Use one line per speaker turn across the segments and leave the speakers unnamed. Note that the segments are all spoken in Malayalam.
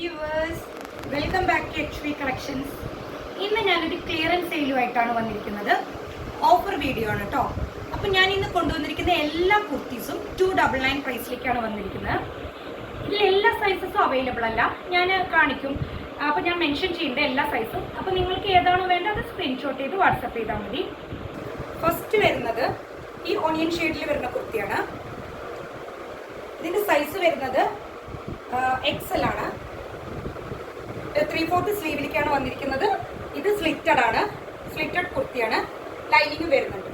Viewers welcome back to H V collections ഇന്ന് ഞാനൊരു ക്ലിയറൻസ് സെയിലുമായിട്ടാണ് വന്നിരിക്കുന്നത്. ഓഫർ വീഡിയോ ആണ് കേട്ടോ അപ്പം ഞാൻ ഇന്ന് കൊണ്ടുവന്നിരിക്കുന്ന എല്ലാ കുർത്തീസും ടു ഡബിൾ നയൻ പ്രൈസിലേക്കാണ് വന്നിരിക്കുന്നത്. ഇതിൽ എല്ലാ സൈസസും അവൈലബിൾ അല്ല. ഞാൻ കാണിക്കും. അപ്പോൾ ഞാൻ മെൻഷൻ ചെയ്യേണ്ട എല്ലാ സൈസും അപ്പോൾ നിങ്ങൾക്ക് ഏതാണോ വേണ്ടത് അത് സ്ക്രീൻഷോട്ട് ചെയ്ത് വാട്സപ്പ് ചെയ്താൽ മതി. ഫസ്റ്റ് വരുന്നത് ഈ ഓണിയൻ ഷെയ്ഡിൽ വരുന്ന കുർത്തിയാണ്. ഇതിന്റെ സൈസ് വരുന്നത് എക്സൽ ആണ്. ത്രീ ഫോർത്ത് സ്ലീവിലേക്കാണ് വന്നിരിക്കുന്നത്. ഇത് സ്ലിറ്റഡ് ആണ്. സ്ലിറ്റഡ് കുർത്തിയാണ്. ലൈനിങ് വരുന്നുണ്ട്.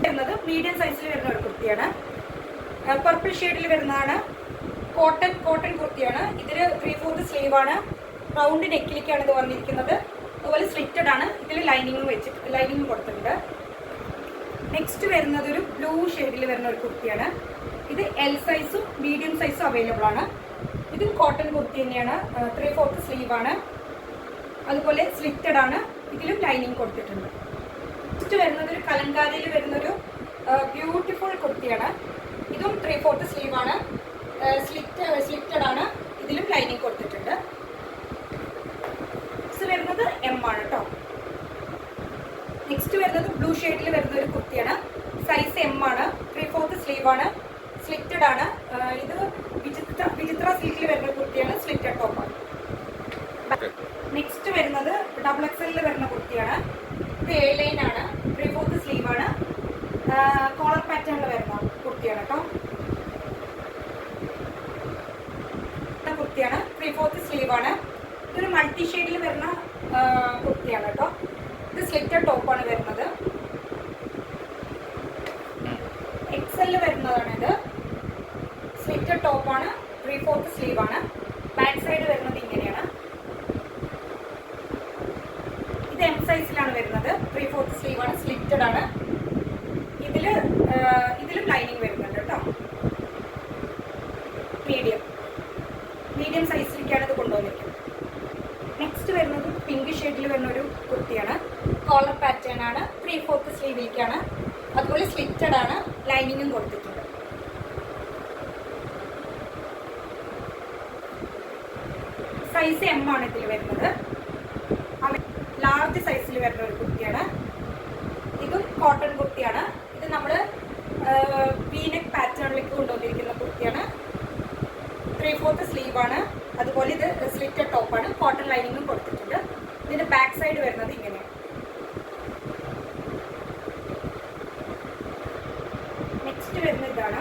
വരുന്നത് മീഡിയം സൈസിൽ വരുന്ന ഒരു കുർത്തിയാണ്. പർപ്പിൾ ഷെയ്ഡിൽ വരുന്നതാണ്. കോട്ടൺ കോട്ടൺ കുർത്തിയാണ്. ഇതിൽ ത്രീ ഫോർത്ത് സ്ലീവ് ആണ്. റൗണ്ട് നെക്കിലേക്കാണ് ഇത് വന്നിരിക്കുന്നത്. അതുപോലെ സ്ലിറ്റഡ് ആണ്. ഇതിൽ ലൈനിങ് വെച്ചിട്ട് ലൈനിങ് കൊടുത്തിട്ടുണ്ട്. നെക്സ്റ്റ് വരുന്നത് ഒരു ബ്ലൂ ഷെയ്ഡിൽ വരുന്ന ഒരു കുർത്തിയാണ്. ഇത് എൽ സൈസും മീഡിയം സൈസും അവൈലബിൾ ആണ്. ഇതും കോട്ടൺ കുർത്തി തന്നെയാണ്. ത്രീ ഫോർത്ത് സ്ലീവ് ആണ്. അതുപോലെ സ്ലിറ്റഡ് ആണ്. ഇതിലും ലൈനിങ് കൊടുത്തിട്ടുണ്ട്. നെക്സ്റ്റ് വരുന്നത് ഒരു കലങ്കാരിയിൽ വരുന്നൊരു ബ്യൂട്ടിഫുൾ കുർത്തിയാണ്. ഇതും ത്രീ ഫോർത്ത് സ്ലീവ് ആണ് സ്ലിറ്റ് സ്ലിറ്റഡ് ആണ്. ഇതിലും ലൈനിങ് കൊടുത്തിട്ടുണ്ട്. നെക്സ്റ്റ് വരുന്നത് എം ആണ് കേട്ടോ നെക്സ്റ്റ് വരുന്നത് ബ്ലൂ ഷെയ്ഡിൽ വരുന്ന ഒരു കുർത്തിയാണ്. സൈസ് എം ആണ്. ത്രീ ഫോർത്ത് സ്ലീവ് ആണ്. സ്ലിറ്റഡ് ആണ്. ഇത് വിചിത്ര വിചിത്ര സീറ്റിൽ വരുന്ന കുർത്തിയാണ് സ്ലിറ്റഡ് ടോപ്പ് നെക്സ്റ്റ് വരുന്നത് ഡബിൾ എക്സലിൽ വരുന്ന കുർത്തിയാണ്. ഇത് എ ലൈൻ ആണ്. ത്രീ ഫോർത്ത് സ്ലീവ് ആണ്. കോളർ പാറ്റേണിൽ വരുന്ന കുർത്തിയാണ് കേട്ടോ ഇത് കുർത്തിയാണ്. ത്രീ ഫോർത്ത് സ്ലീവ് ആണ്. ഇതൊരു മൾട്ടി ഷെയ്ഡിൽ വരുന്ന കുർത്തിയാണ് കേട്ടോ ഇത് സ്ലിറ്റഡ് ടോപ്പാണ് വരുന്നത്. എക്സലിൽ വരുന്നതാണ് സ്ലിറ്റഡ് ടോപ്പാണ് ത്രീ ഫോർത്ത് സ്ലീവ് ആണ്. ബാക്ക് സൈഡ് വരുന്നത് ഇങ്ങനെയാണ്. ഇത് എം സൈസിലാണ് വരുന്നത്. ത്രീ ഫോർത്ത് ആണ്. സ്ലിറ്റഡ് ആണ്. ഇതിൽ ഇതിലും ലൈനിങ് വരുന്നുണ്ട് കേട്ടോ. മീഡിയം മീഡിയം സൈസിലേക്കാണ് ഇത് കൊണ്ടുവന്നിരിക്കുന്നത്. നെക്സ്റ്റ് വരുന്നത് പിങ്ക് ഷെയ്ഡിൽ വരുന്ന ഒരു കുർത്തിയാണ്. കോളർ പാറ്റേൺ ആണ്. ത്രീ ഫോർത്ത് സ്ലീവിലേക്കാണ് അതുപോലെ സ്ലിറ്റഡ് ആണ്. ലൈനിങ്ങും കൊടുത്തിട്ടുണ്ട്. സൈസ് എം ആണ് ഇതിൽ വരുന്നത്. ലാർജ് സൈസിൽ വരുന്ന ഒരു കുർത്തിയാണ് ഇതും കോട്ടൺ കുർത്തിയാണ് ഇത് നമ്മൾ പീനക് പാറ്റേണിലേക്ക് കൊണ്ടുവന്നിരിക്കുന്ന കുർത്തിയാണ് ത്രീ ഫോർത്ത് ആണ്. അതുപോലെ ഇത് സ്ലിറ്റഡ് ടോപ്പാണ് കോട്ടൺ ലൈനിങ്ങും കൊടുത്തിട്ടുണ്ട്. ഇതിന്റെ ബാക്ക് സൈഡ് വരുന്നത് ഇങ്ങനെയാണ് നെക്സ്റ്റ് വരുന്ന ഇതാണ്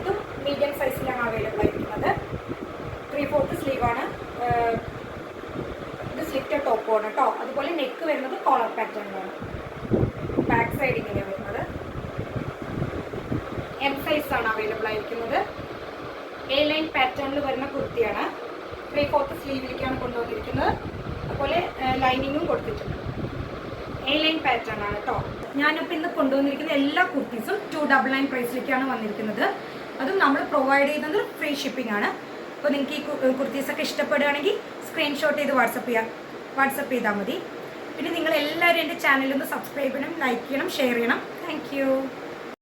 ഇതും മീഡിയം സൈസിലാണ് അവൈലബിൾ ആയിരിക്കുന്നത് ത്രീ ഫോർത്ത് സ്ലീവ് ആണ് ആഹ് ഇത് സ്ലിറ്റഡ് കേട്ടോ അതുപോലെ നെക്ക് വരുന്നത് കോളർ പാറ്റേണിലാണ് ബാക്ക് സൈഡ് ഇങ്ങനെയാണ് വരുന്നത്. എം സൈസ് ആണ് അവൈലബിൾ ആയിരിക്കുന്നത്. എ ലൈൻ പാറ്റേണിൽ വരുന്ന കുർത്തിയാണ്. ത്രീ ഫോർത്ത് സ്ലീവിലേക്കാണ് കൊണ്ടുവന്നിരിക്കുന്നത്. അതുപോലെ ലൈനിങ്ങും കൊടുത്തിട്ടുണ്ട്. എ ലൈൻ പാറ്റേൺ ആണ് കേട്ടോ ഞാനിപ്പോൾ ഇന്ന് കൊണ്ടുവന്നിരിക്കുന്ന എല്ലാ കുർത്തീസും ടു ഡബിൾ നയൻ പ്രൈസിലേക്കാണ് വന്നിരിക്കുന്നത്. അതും നമ്മൾ പ്രൊവൈഡ് ചെയ്യുന്നത് ഫ്രീ ഷിപ്പിംഗ് ആണ്. അപ്പോൾ നിങ്ങൾക്ക് ഈ കുർത്തീസൊക്കെ ഇഷ്ടപ്പെടുകയാണെങ്കിൽ സ്ക്രീൻഷോട്ട് ചെയ്ത് വാട്സപ്പ് ചെയ്യാം. വാട്സപ്പ് ചെയ്താൽ മതി. പിന്നെ നിങ്ങൾ എല്ലാവരും എന്റെ ചാനലൊന്ന് സബ്സ്ക്രൈബ് ചെയ്യണം ലൈക്ക് ചെയ്യണം ഷെയർ ചെയ്യണം. താങ്ക്